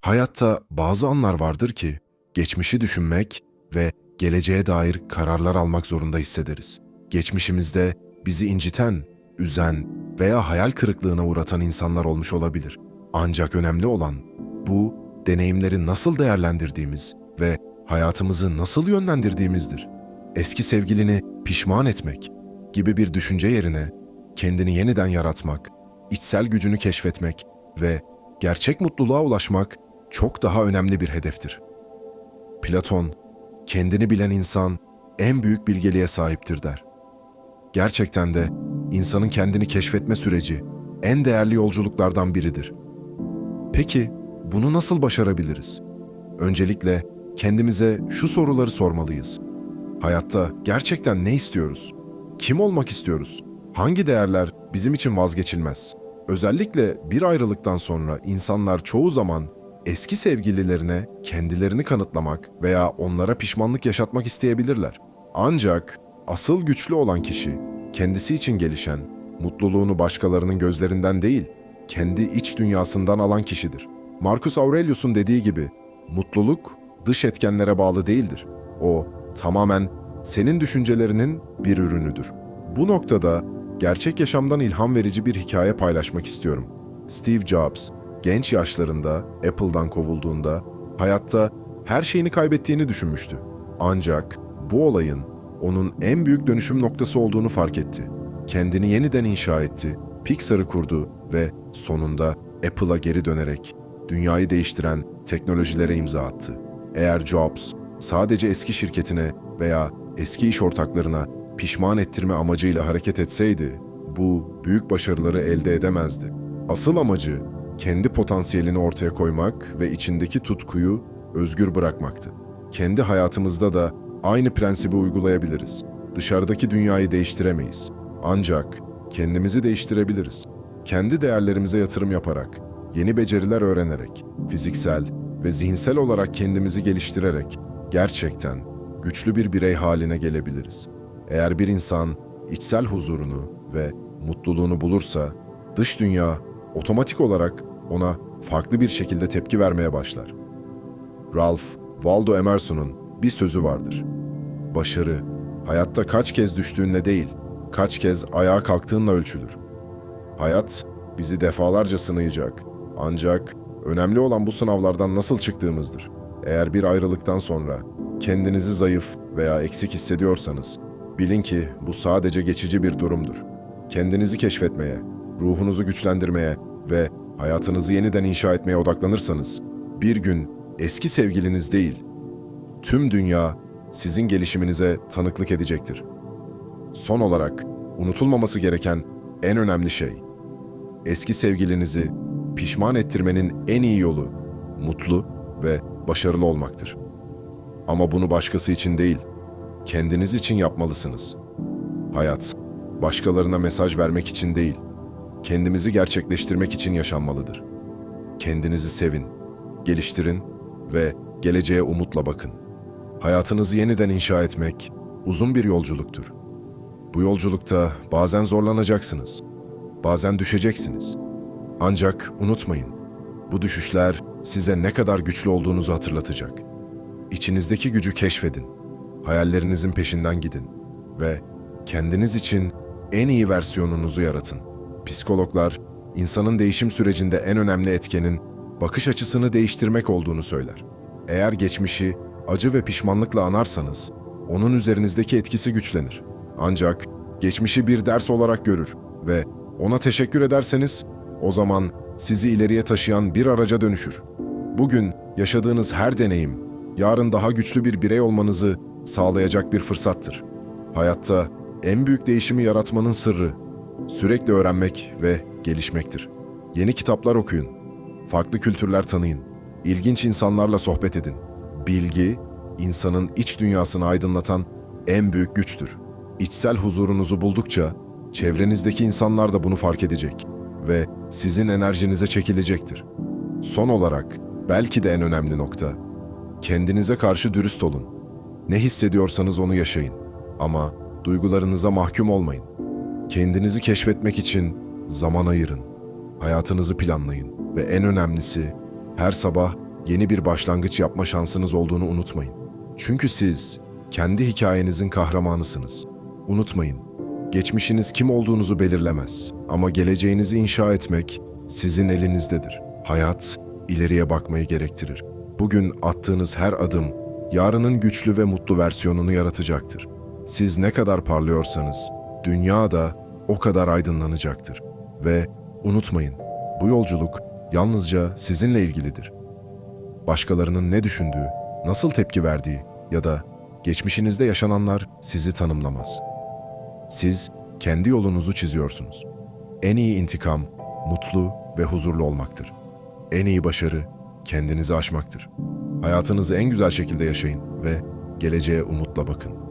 Hayatta bazı anlar vardır ki geçmişi düşünmek ve geleceğe dair kararlar almak zorunda hissederiz. Geçmişimizde bizi inciten, üzen veya hayal kırıklığına uğratan insanlar olmuş olabilir. Ancak önemli olan bu deneyimleri nasıl değerlendirdiğimiz ve hayatımızı nasıl yönlendirdiğimizdir. Eski sevgilini pişman etmek gibi bir düşünce yerine kendini yeniden yaratmak, içsel gücünü keşfetmek ve gerçek mutluluğa ulaşmak çok daha önemli bir hedeftir. Platon, kendini bilen insan en büyük bilgeliğe sahiptir der. Gerçekten de insanın kendini keşfetme süreci en değerli yolculuklardan biridir. Peki bunu nasıl başarabiliriz? Öncelikle kendimize şu soruları sormalıyız. Hayatta gerçekten ne istiyoruz? Kim olmak istiyoruz? Hangi değerler bizim için vazgeçilmez? Özellikle bir ayrılıktan sonra insanlar çoğu zaman eski sevgililerine kendilerini kanıtlamak veya onlara pişmanlık yaşatmak isteyebilirler. Ancak asıl güçlü olan kişi kendisi için gelişen, mutluluğunu başkalarının gözlerinden değil, kendi iç dünyasından alan kişidir. Marcus Aurelius'un dediği gibi, mutluluk dış etkenlere bağlı değildir. O tamamen senin düşüncelerinin bir ürünüdür. Bu noktada gerçek yaşamdan ilham verici bir hikaye paylaşmak istiyorum. Steve Jobs, genç yaşlarında Apple'dan kovulduğunda hayatta her şeyini kaybettiğini düşünmüştü. Ancak bu olayın onun en büyük dönüşüm noktası olduğunu fark etti. Kendini yeniden inşa etti, Pixar'ı kurdu ve sonunda Apple'a geri dönerek dünyayı değiştiren teknolojilere imza attı. Eğer Jobs sadece eski şirketine veya eski iş ortaklarına pişman ettirme amacıyla hareket etseydi, bu büyük başarıları elde edemezdi. Asıl amacı kendi potansiyelini ortaya koymak ve içindeki tutkuyu özgür bırakmaktı. Kendi hayatımızda da aynı prensibi uygulayabiliriz. Dışarıdaki dünyayı değiştiremeyiz. Ancak kendimizi değiştirebiliriz. Kendi değerlerimize yatırım yaparak, yeni beceriler öğrenerek, fiziksel ve zihinsel olarak kendimizi geliştirerek gerçekten güçlü bir birey haline gelebiliriz. Eğer bir insan içsel huzurunu ve mutluluğunu bulursa, dış dünya otomatik olarak ona farklı bir şekilde tepki vermeye başlar. Ralph Waldo Emerson'un bir sözü vardır. Başarı, hayatta kaç kez düştüğünle değil, kaç kez ayağa kalktığınla ölçülür. Hayat bizi defalarca sınayacak. Ancak önemli olan bu sınavlardan nasıl çıktığımızdır. Eğer bir ayrılıktan sonra kendinizi zayıf veya eksik hissediyorsanız, bilin ki bu sadece geçici bir durumdur. Kendinizi keşfetmeye, ruhunuzu güçlendirmeye ve hayatınızı yeniden inşa etmeye odaklanırsanız, bir gün eski sevgiliniz değil, tüm dünya sizin gelişiminize tanıklık edecektir. Son olarak unutulmaması gereken en önemli şey, eski sevgilinizi pişman ettirmenin en iyi yolu mutlu ve başarılı olmaktır. Ama bunu başkası için değil, kendiniz için yapmalısınız. Hayat, başkalarına mesaj vermek için değil, kendimizi gerçekleştirmek için yaşanmalıdır. Kendinizi sevin, geliştirin ve geleceğe umutla bakın. Hayatınızı yeniden inşa etmek uzun bir yolculuktur. Bu yolculukta bazen zorlanacaksınız, bazen düşeceksiniz. Ancak unutmayın, bu düşüşler size ne kadar güçlü olduğunuzu hatırlatacak. İçinizdeki gücü keşfedin, hayallerinizin peşinden gidin ve kendiniz için en iyi versiyonunuzu yaratın. Psikologlar, insanın değişim sürecinde en önemli etkenin bakış açısını değiştirmek olduğunu söyler. Eğer geçmişi acı ve pişmanlıkla anarsanız, onun üzerinizdeki etkisi güçlenir. Ancak geçmişi bir ders olarak görür ve ona teşekkür ederseniz, o zaman sizi ileriye taşıyan bir araca dönüşür. Bugün yaşadığınız her deneyim, yarın daha güçlü bir birey olmanızı sağlayacak bir fırsattır. Hayatta en büyük değişimi yaratmanın sırrı, sürekli öğrenmek ve gelişmektir. Yeni kitaplar okuyun, farklı kültürler tanıyın, ilginç insanlarla sohbet edin. Bilgi, insanın iç dünyasını aydınlatan en büyük güçtür. İçsel huzurunuzu buldukça, çevrenizdeki insanlar da bunu fark edecek ve sizin enerjinize çekilecektir. Son olarak, belki de en önemli nokta, kendinize karşı dürüst olun. Ne hissediyorsanız onu yaşayın ama duygularınıza mahkum olmayın. Kendinizi keşfetmek için zaman ayırın. Hayatınızı planlayın ve en önemlisi her sabah yeni bir başlangıç yapma şansınız olduğunu unutmayın. Çünkü siz kendi hikayenizin kahramanısınız. Unutmayın, geçmişiniz kim olduğunuzu belirlemez ama geleceğinizi inşa etmek sizin elinizdedir. Hayat ileriye bakmayı gerektirir. Bugün attığınız her adım yarının güçlü ve mutlu versiyonunu yaratacaktır. Siz ne kadar parlıyorsanız dünya da o kadar aydınlanacaktır. Ve unutmayın, bu yolculuk yalnızca sizinle ilgilidir. Başkalarının ne düşündüğü, nasıl tepki verdiği ya da geçmişinizde yaşananlar sizi tanımlamaz. Siz kendi yolunuzu çiziyorsunuz. En iyi intikam, mutlu ve huzurlu olmaktır. En iyi başarı, kendinizi aşmaktır. Hayatınızı en güzel şekilde yaşayın ve geleceğe umutla bakın.